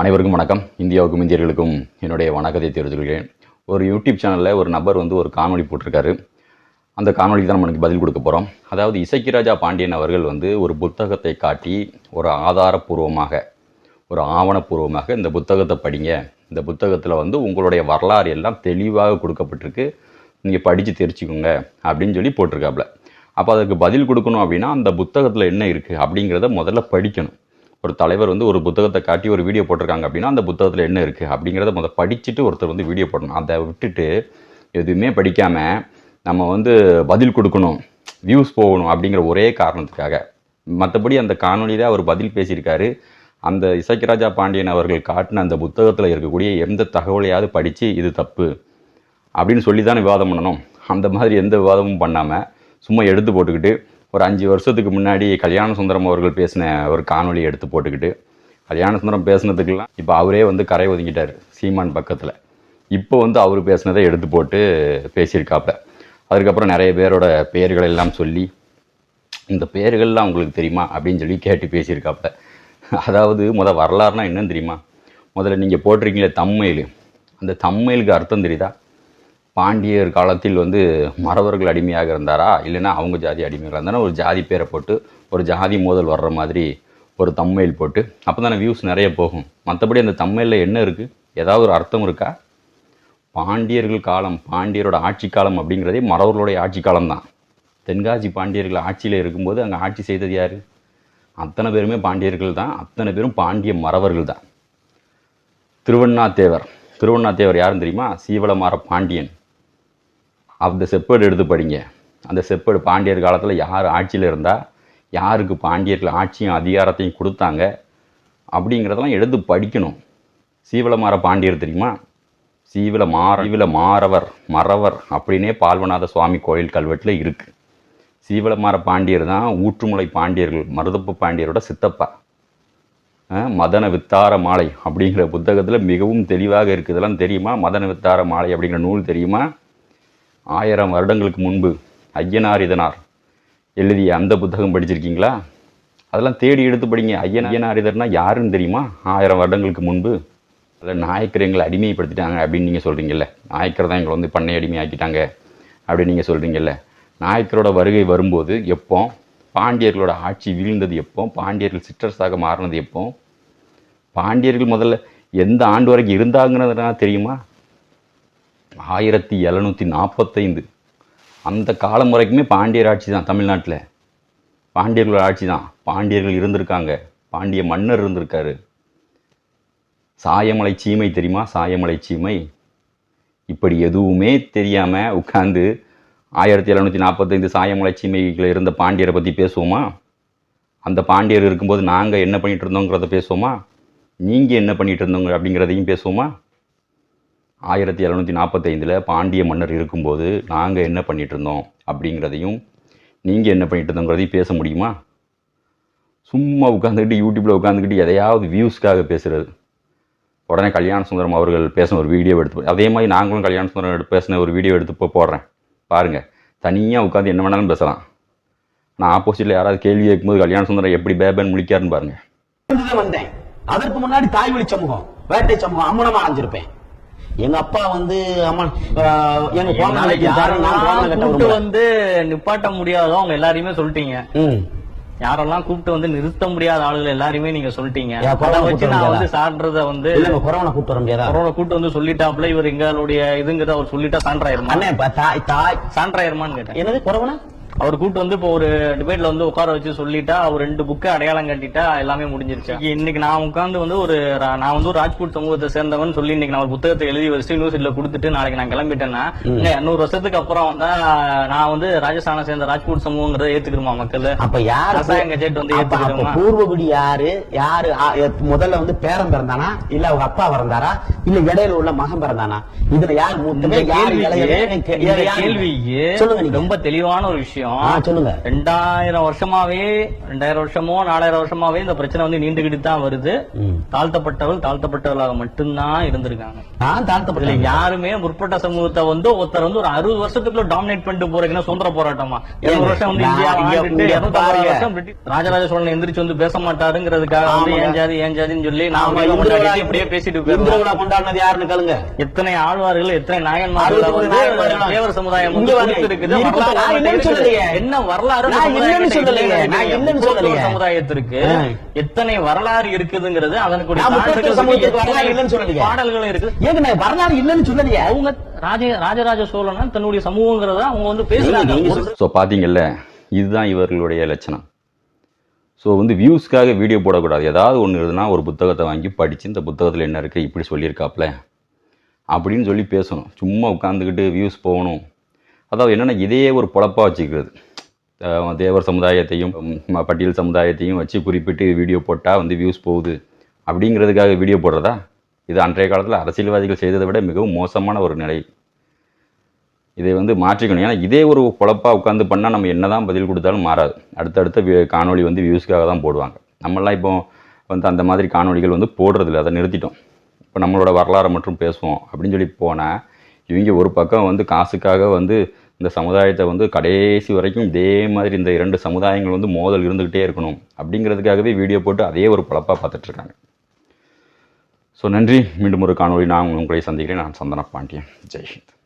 அனைவருக்கும் வணக்கம். இந்தியாவுக்கும் இந்தியர்களுக்கும் என்னுடைய வணக்கத்தை தெரிவித்துக்கொள்கிறேன். ஒரு யூடியூப் சேனலில் ஒரு நபர் வந்து ஒரு காணொளி போட்டிருக்காரு. அந்த காணொலிக்கு தான் நமக்கு பதில் கொடுக்க போகிறோம் அதாவது இசக்கிராஜா பாண்டியன் அவர்கள் வந்து ஒரு புத்தகத்தை காட்டி ஒரு ஆதாரபூர்வமாக ஒரு ஆவணப்பூர்வமாக இந்த புத்தகத்தை படிங்க. இந்த புத்தகத்தில் வந்து உங்களுடைய வரலாறு எல்லாம் தெளிவாக கொடுக்கப்பட்டிருக்கு. நீங்கள் படித்து தெரிச்சுக்கோங்க அப்படின்னு சொல்லி போட்டிருக்காப்புல அப்போ அதுக்கு பதில் கொடுக்கணும் அப்படின்னா அந்த புத்தகத்தில் என்ன இருக்குது அப்படிங்கிறத முதல்ல படிக்கணும். ஒரு தலைவர் வந்து ஒரு புத்தகத்தை காட்டி ஒரு வீடியோ போட்டிருக்காங்க அப்படின்னா அந்த புத்தகத்தில் என்ன இருக்குது அப்படிங்கிறத முதல் படிச்சுட்டு ஒருத்தர் வந்து வீடியோ போடணும். அதை விட்டுட்டு எதுவுமே படிக்காமல் நம்ம வந்து பதில் கொடுக்கணும் வியூஸ் போகணும் அப்படிங்கிற ஒரே காரணத்துக்காக. மற்றபடி அந்த காணொலியில் அவர் பதில் பேசியிருக்காரு. அந்த இசக்கிராஜா பாண்டியன் அவர்கள் காட்டின அந்த புத்தகத்தில் இருக்கக்கூடிய எந்த தகவலையாவது படித்து இது தப்பு அப்படின்னு சொல்லி தான் விவாதம் பண்ணணும். அந்த மாதிரி எந்த விவாதமும் பண்ணாமல் சும்மா எடுத்து போட்டுக்கிட்டு ஒரு அஞ்சு வருஷத்துக்கு முன்னாடி கல்யாண சுந்தரம் அவர்கள் பேசின ஒரு காணொலி எடுத்து போட்டுக்கிட்டு கல்யாண சுந்தரம் பேசினதுக்கெல்லாம் இப்போ அவரே வந்து கரை ஒதுங்கிட்டார் சீமான் பக்கத்தில். இப்போ வந்து அவர் பேசினதை எடுத்து போட்டு பேசியிருக்காப்புல. அதுக்கப்புறம் நிறைய பேரோட பெயர்கள் எல்லாம் சொல்லி இந்த பெயர்கள்லாம் உங்களுக்கு தெரியுமா அப்படின்னு சொல்லி கேட்டு பேசியிருக்காப்புல. அதாவது முதல் வரலாறுனா என்னன்னு தெரியுமா? முதல்ல நீங்கள் போட்டிருக்கீங்களே தம்மையில். அந்த தம்மையிலுக்கு அர்த்தம் தெரியுதா? பாண்டியர் காலத்தில் வந்து மறவர்கள் அடிமையாக இருந்தாரா? இல்லைன்னா அவங்க ஜாதி அடிமையாக இருந்தாரா? ஒரு ஜாதி பேரை போட்டு ஒரு ஜாதி மோதல் வர்ற மாதிரி ஒரு தம்மையில் போட்டு அப்போ தானே வியூஸ் நிறைய போகும். மற்றபடி அந்த தம்மையில் என்ன இருக்குது ஏதாவது ஒரு அர்த்தம் இருக்கா? பாண்டியர்கள் காலம் பாண்டியரோட ஆட்சி காலம் அப்படிங்கிறதே மறவர்களுடைய ஆட்சி காலம் தான். தென்காசி பாண்டியர்கள் ஆட்சியில் இருக்கும்போது அங்கே ஆட்சி செய்தது யார்? அத்தனை பேருமே பாண்டியர்கள் தான். அத்தனை பேரும் பாண்டிய மறவர்கள் தான். திருவண்ணாத்தேவர். திருவண்ணாத்தேவர் யாருன்னு தெரியுமா? சீவளமார பாண்டியன். அந்த செப்பேடு எடுத்து படிங்க. அந்த செப்பேடு பாண்டியர் காலத்தில் யார் ஆட்சியில் இருந்தால் யாருக்கு பாண்டியர்கள் ஆட்சியும் அதிகாரத்தையும் கொடுத்தாங்க அப்படிங்கிறதெல்லாம் எடுத்து படிக்கணும். சீவலமார பாண்டியர் தெரியுமா? சீவில மாற சீவில மாறவர் மறவர் அப்படின்னே பால்வநாத சுவாமி கோயில் கல்வெட்டில் இருக்குது சீவலமார பாண்டியர் தான் ஊற்றுமலை பாண்டியர்கள் மருதப்ப பாண்டியரோட சித்தப்பா. மதன வித்தார மாலை அப்படிங்கிற புத்தகத்தில் மிகவும் தெளிவாக இருக்குதெல்லாம் தெரியுமா? மதன வித்தார மாலை அப்படிங்கிற நூல் தெரியுமா? ஆயிரம் வருடங்களுக்கு முன்பு ஐயனார் இதனார். எழுதிய அந்த புத்தகம் படிச்சிருக்கீங்களா? அதெல்லாம் தேடி எடுத்து படிங்க. ஐயன் ஐயனார் இதர்னா யாருன்னு தெரியுமா? ஆயிரம் வருடங்களுக்கு முன்பு. அதில் நாயக்கர் எங்களை அடிமைப்படுத்திட்டாங்க அப்படின்னு நீங்கள் சொல்கிறீங்கல்ல நாயக்கர் தான் எங்களை வந்து பண்ணை அடிமையாக்கிட்டாங்க அப்படின்னு நீங்கள் சொல்கிறீங்கல்ல நாயக்கரோட வருகை வரும்போது எப்போ? பாண்டியர்களோட ஆட்சி வீழ்ந்தது எப்போ? பாண்டியர்கள் சிற்றரசாக மாறினது எப்போ? பாண்டியர்கள் முதல்ல எந்த ஆண்டு வரைக்கும் இருந்தாங்கன்றதுனா தெரியுமா? ஆயிரத்தி எழுநூற்றி நாற்பத்தைந்து. அந்த காலம் வரைக்குமே பாண்டியர் ஆட்சி தான் தமிழ்நாட்டில். பாண்டியர்களோட ஆட்சி தான். பாண்டியர்கள் இருந்திருக்காங்க. பாண்டிய மன்னர் இருந்திருக்காரு. சாயமலை சீமை தெரியுமா? சாயமலை சீமை. இப்படி எதுவுமே தெரியாமல் உட்காந்து ஆயிரத்தி எழுநூற்றி நாற்பத்தைந்து சாயமலை சீமைகளில் இருந்த பாண்டியரை பற்றி பேசுவோமா? அந்த பாண்டியர் இருக்கும்போது நாங்கள் என்ன பண்ணிகிட்டு இருந்தோங்கிறத பேசுவோமா? நீங்கள் என்ன பண்ணிகிட்டு இருந்தோங்க அப்படிங்கிறதையும் பேசுவோமா? ஆயிரத்தி எழுநூற்றி நாற்பத்தைந்தில் பாண்டிய மன்னர் இருக்கும்போது நாங்கள் என்ன பண்ணிட்டு இருந்தோம் அப்படிங்கிறதையும் நீங்கள் என்ன பண்ணிட்டு இருந்தோங்கிறதையும் பேச முடியுமா? சும்மா உட்காந்துக்கிட்டு யூடியூப்பில் உட்காந்துக்கிட்டு எதையாவது வியூஸ்க்காக பேசுகிறது உடனே கல்யாண சுந்தரம் அவர்கள் பேசின ஒரு வீடியோ எடுத்து அதே மாதிரி நாங்களும் கல்யாண சுந்தரம் எடுத்து பேசின ஒரு வீடியோ எடுத்து இப்போ போடுறேன். பாருங்கள் தனியாக உட்காந்து என்ன வேணாலும் பேசலாம். நான் ஆப்போசிட்டில் யாராவது கேள்வி கேட்கும்போது கல்யாண சுந்தரம் எப்படி பேபன் முழிக்காருன்னு பாருங்கள் வந்தேன். அதற்கு முன்னாடி தாய்வழி சமூகம் வேட்டை சமூகம் அம்மனமாக அடைஞ்சிருப்பேன் எங்க அப்பா வந்து அம்மன் எங்க கட்ட கூப்பிட்டு விரும்பல. வந்து நிப்பாட்ட முடியாதோ அவங்க எல்லாரையுமே சொல்லிட்டீங்க. யாரெல்லாம் கூப்பிட்டு வந்து நிறுத்த முடியாத ஆளுகள் எல்லாரையுமே நீங்க சொல்லிட்டீங்க. அதை வச்சு நான் கூப்பிட்டு வந்து சான்றத வந்து கொரோனா கூப்பிட்டு வர முடியாதா கொரோனா கூட்டு வந்து சொல்லிட்டாப்ல இவர் எங்களுடைய இதுங்கிறத அவர் சொல்லிட்டா சான்றாயிருமா? தாய் தாய் சான்றாயிருமான்னு கேட்டேன். என்னது கொரோனா? அவர் கூட்டு வந்து இப்போ ஒரு டிபேட்ல வந்து உட்கார வச்சு சொல்லிட்டா அவர் ரெண்டு புக்கை அடையாளம் கட்டிட்டா எல்லாமே முடிஞ்சிருச்சு. இன்னைக்கு நான் உட்கார்ந்து வந்து ஒரு நான் வந்து ஒரு ராஜ்பூட் சமூகத்தை சேர்ந்தவன் சொல்லி இன்னைக்கு நான் ஒரு புத்தகத்தை எழுதி வச்சுட்டு யூனிவர்சிட்டியில கொடுத்துட்டு நாளைக்கு நான் கிளம்பிட்டேன்னா இங்க நூறு வருஷத்துக்கு அப்புறம் வந்தா நான் வந்து ராஜஸ்தானை சேர்ந்த ராஜ்பூட் சமூகங்கிறத ஏத்துக்கிறோமா மக்கள்? அப்ப யாரு அசாயம் கஜெட் வந்து ஏத்துக்கிறோமா? பூர்வகுடி யாரு? யாரு? முதல்ல வந்து பேரன் பிறந்தானா? இல்ல அவங்க அப்பா பிறந்தாரா? இல்ல இடையில உள்ள மகன் பிறந்தானா? இதுல யார் கேள்விக்கு சொல்லுங்க ரொம்ப தெளிவான ஒரு விஷயம். விஷயம் சொல்லுங்க ரெண்டாயிரம் வருஷமாவே ரெண்டாயிரம் வருஷமோ நாலாயிரம் வருஷமாவே இந்த பிரச்சனை வந்து நீண்டுகிட்டு தான் வருது ம். தாழ்த்தப்பட்டவள் தாழ்த்தப்பட்டவளாக மட்டும்தான் இருந்திருக்காங்க தாழ்த்தப்பட்ட யாருமே முற்பட்ட சமூகத்தை வந்து ஒருத்தர் வந்து ஒரு அறுபது வருஷத்துக்குள்ள டாமினேட் பண்ணிட்டு போறீங்கன்னா சுதந்திர போராட்டமா இருநூறு வருஷம் வந்து இந்தியா இங்க- ஆண்டுட்டு இங்க 250 பாருங்க. வருஷம் பிரிட்டிஷ் ராஜராஜ சோழன் எந்திரிச்சு வந்து பேச மாட்டாருங்கிறதுக்காக வந்து. ஏன் ஜாதி ஏன் ஜாதின்னு சொல்லி விழா இப்படியே பேசிட்டு கொண்டாடினது யாருன்னு கேளுங்க எத்தனை ஆழ்வார்கள் எத்தனை நாயன்மார்கள். தேவர் சமுதாயம் வந்து. இருக்குது. என்ன வரலாறு. சமுதாயத்திற்கு. எத்தனை வரலாறு இருக்குதுங்கிறது அதனுடைய எத்தனை வரலாறு இல்லைன்னு சொல்லலையே. பாடல்களும் இருக்கு. ஏங்க நான் வரலாறு இல்லைன்னு சொல்லலையே. அவங்க ராஜ ராஜராஜ சோழனா தன்னுடைய சமூகங்கிறத அவங்க வந்து பேசுறாங்க. ஸோ பார்த்தீங்கல்ல இதுதான் இவர்களுடைய லட்சணம். ஸோ வந்து வியூஸ்க்காக வீடியோ போடக்கூடாது. ஏதாவது ஒன்று இருக்குதுன்னா ஒரு புத்தகத்தை வாங்கி படித்து இந்த புத்தகத்தில் என்ன இருக்குது இப்படி சொல்லியிருக்காப்ல அப்படின்னு சொல்லி பேசணும். சும்மா உட்காந்துக்கிட்டு வியூஸ் போகணும். அதாவது என்னென்னா இதையே ஒரு பொழப்பாக வச்சுக்கிறது. தேவர் சமுதாயத்தையும் பட்டியல் சமுதாயத்தையும் வச்சு குறிப்பிட்டு வீடியோ போட்டால் வந்து வியூஸ் போகுது. அப்படிங்கிறதுக்காக வீடியோ போடுறதா? இது அன்றைய காலத்தில் அரசியல்வாதிகள் செய்ததை விட மிகவும் மோசமான ஒரு நிலை. இதை வந்து மாற்றிக்கணும். ஏன்னா இதே ஒரு குழப்பாக உட்காந்து பண்ணால் நம்ம என்னதான் பதில் கொடுத்தாலும் மாறாது. அடுத்தடுத்த காணொலி காணொளி வந்து வியூஸ்க்காக தான் போடுவாங்க. நம்மளாம் இப்போ வந்து அந்த மாதிரி காணொளிகள் வந்து போடுறதில்ல. அதை நிறுத்திட்டோம். இப்போ நம்மளோட வரலாறை மட்டும் பேசுவோம். அப்படின்னு சொல்லி போனால் இவங்க ஒரு பக்கம் வந்து காசுக்காக வந்து இந்த சமுதாயத்தை வந்து கடைசி வரைக்கும் இதே மாதிரி இந்த இரண்டு சமுதாயங்கள் வந்து மோதல் இருந்துக்கிட்டே இருக்கணும் அப்படிங்கிறதுக்காகவே வீடியோ போட்டு அதே ஒரு பழப்பாக பார்த்துட்ருக்காங்க. ஸோ நன்றி. மீண்டும் ஒரு காணொலி நான் உங்களை சந்திக்கிறேன். நான் சந்தன பாண்டியன். ஜெய்ஹிந்த்